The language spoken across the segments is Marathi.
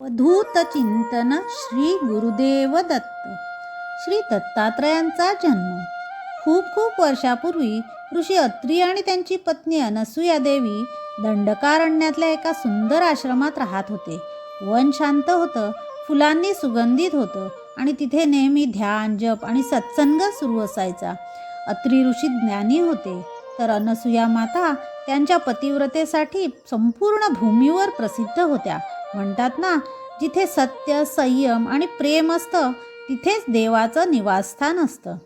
अवधूत चिंतन श्री गुरुदेव दत्त. श्री दत्तात्रयांचा जन्म. खूप खूप वर्षापूर्वी ऋषी अत्री आणि त्यांची पत्नी अनसूया देवी दंडकारण्यातल्या एका सुंदर आश्रमात राहत होते. वन शांत होतं फुलांनी सुगंधित होतं आणि तिथे नेहमी ध्यान जप आणि सत्संग सुरू असायचा. अत्री ऋषी ज्ञानी होते तर अनसूया माता त्यांच्या पतिव्रतेसाठी संपूर्ण भूमीवर प्रसिद्ध होत्या. म्हणतात ना जिथे सत्य संयम आणि प्रेम असतं तिथेच देवाचं निवासस्थान असतं.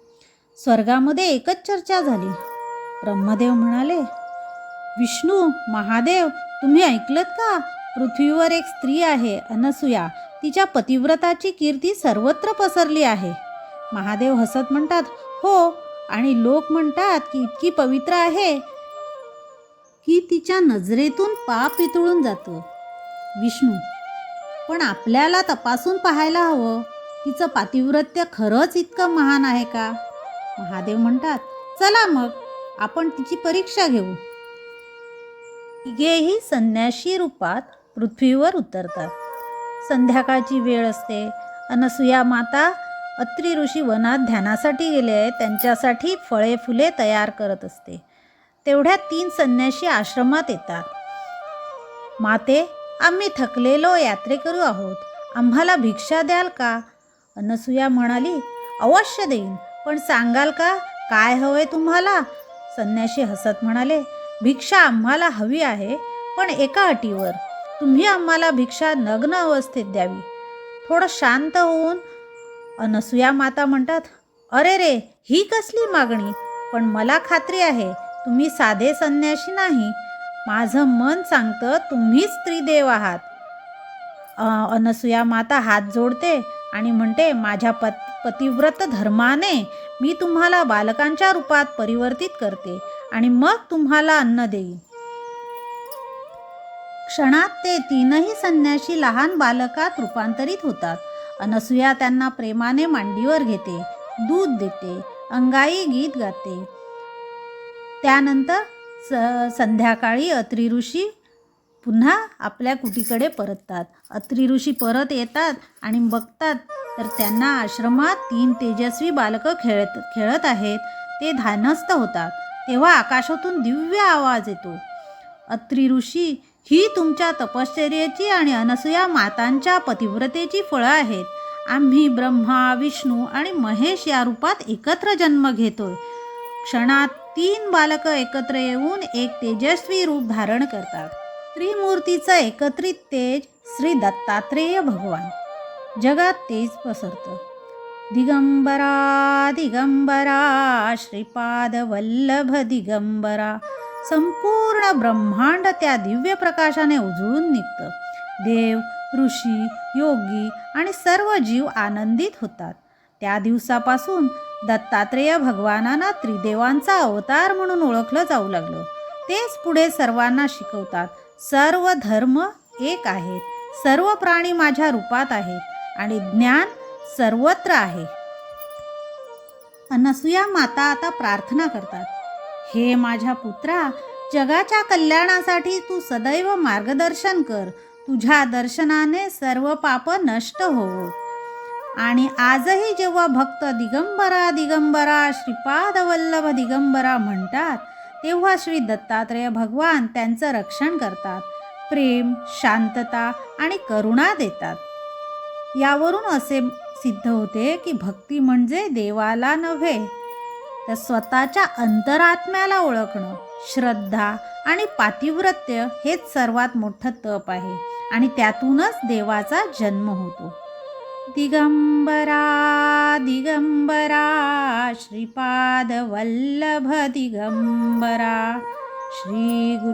स्वर्गामध्ये एकच चर्चा झाली. ब्रह्मदेव म्हणाले विष्णू महादेव तुम्ही ऐकलत का? पृथ्वीवर एक स्त्री आहे अनसूया. तिच्या पतिव्रताची कीर्ती सर्वत्र पसरली आहे. महादेव हसत म्हणतात हो. आणि लोक म्हणतात की इतकी पवित्र आहे की तिच्या नजरेतून पाप वितळून जातं. विष्णू. पण आपल्याला तपासून पाहायला हवं. तिचं पातिव्रत्य खरंच इतकं महान आहे का? महादेव म्हणतात चला मग आपण तिची परीक्षा घेऊ. तिघेही संन्याशी रूपात पृथ्वीवर उतरतात. संध्याकाळची वेळ असते. अनसुया माता अत्री ऋषी वनात ध्यानासाठी गेले आहे त्यांच्यासाठी फळे फुले तयार करत असते. तेवढ्या तीन संन्याशी आश्रमात येतात. माते आम्ही थकलेलो यात्रेकरू आहोत. आम्हाला भिक्षा द्याल का? अनसूया म्हणाली अवश्य देईन. पण सांगाल का? काय हवंय तुम्हाला? संन्याशी हसत म्हणाले भिक्षा आम्हाला हवी आहे पण एका अटीवर. तुम्ही आम्हाला भिक्षा नग्न अवस्थेत द्यावी. थोडं शांत होऊन अनसूया माता म्हणतात अरे रे ही कसली मागणी? पण मला खात्री आहे तुम्ही साधे संन्याशी नाही. माझं मन सांगतं तुम्हीच स्त्रीदेव आहात. अनसूया माता हात जोडते आणि म्हणते माझ्या पत पतिव्रत धर्माने मी तुम्हाला बालकांच्या रूपात परिवर्तित करते आणि मग तुम्हाला अन्न देईन. क्षणात ते तीनही संन्याशी लहान बालकात रूपांतरित होतात. अनसूया त्यांना प्रेमाने मांडीवर घेते दूध देते अंगाई गीत गाते. त्यानंतर स संध्याकाळी अत्री ऋषी पुन्हा आपल्या कुटीकडे परततात. अत्री ऋषी परत येतात आणि बघतात तर त्यांना आश्रमात तीन तेजस्वी बालकं खेळत खेळत आहेत. ते ध्यानस्थ होतात. तेव्हा आकाशातून दिव्य आवाज येतो. अत्री ऋषी ही तुमच्या तपश्चर्याची आणि अनसूया मातांच्या पतिव्रतेची फळं आहेत. आम्ही ब्रह्मा विष्णू आणि महेश या रूपात एकत्र जन्म घेतोय. क्षणात तीन बालकं एकत्र येऊन एक तेजस्वी रूप धारण करतात. त्रिमूर्तीचं एकत्रित तेज श्री दत्तात्रेय भगवान. जगात तेज पसरतं. दिगंबरा दिगंबरा श्रीपाद वल्लभ दिगंबरा. संपूर्ण ब्रह्मांड त्या दिव्य प्रकाशाने उजळून निघतं. देव ऋषी योगी आणि सर्व जीव आनंदित होतात. त्या दिवसापासून दत्तात्रेय भगवानांना त्रिदेवांचा अवतार म्हणून ओळखलं जाऊ लागलं. तेच पुढे सर्वांना शिकवतात सर्व धर्म एक आहेत सर्व प्राणी माझ्या रूपात आहेत आणि ज्ञान सर्वत्र आहे. अनसूया माता आता प्रार्थना करतात हे माझ्या पुत्रा जगाच्या कल्याणासाठी तू सदैव मार्गदर्शन कर. तुझ्या दर्शनाने सर्व पाप नष्ट होवो. आणि आजही जेव्हा भक्त दिगंबरा दिगंबरा श्रीपाद वल्लभ दिगंबरा म्हणतात तेव्हा श्री दत्तात्रेय भगवान त्यांचं रक्षण करतात. प्रेम शांतता आणि करुणा देतात. यावरून असे सिद्ध होते की भक्ती म्हणजे देवाला नव्हे तर स्वतःच्या अंतरात्म्याला ओळखणं श्रद्धा आणि पातिव्रत्य हेच सर्वात मोठं तप आहे आणि त्यातूनच देवाचा जन्म होतो. दिगम्बरा दिगम्बरा श्रीपादवल्लभदिगम्बरा श्रीगुरुदेवदत्त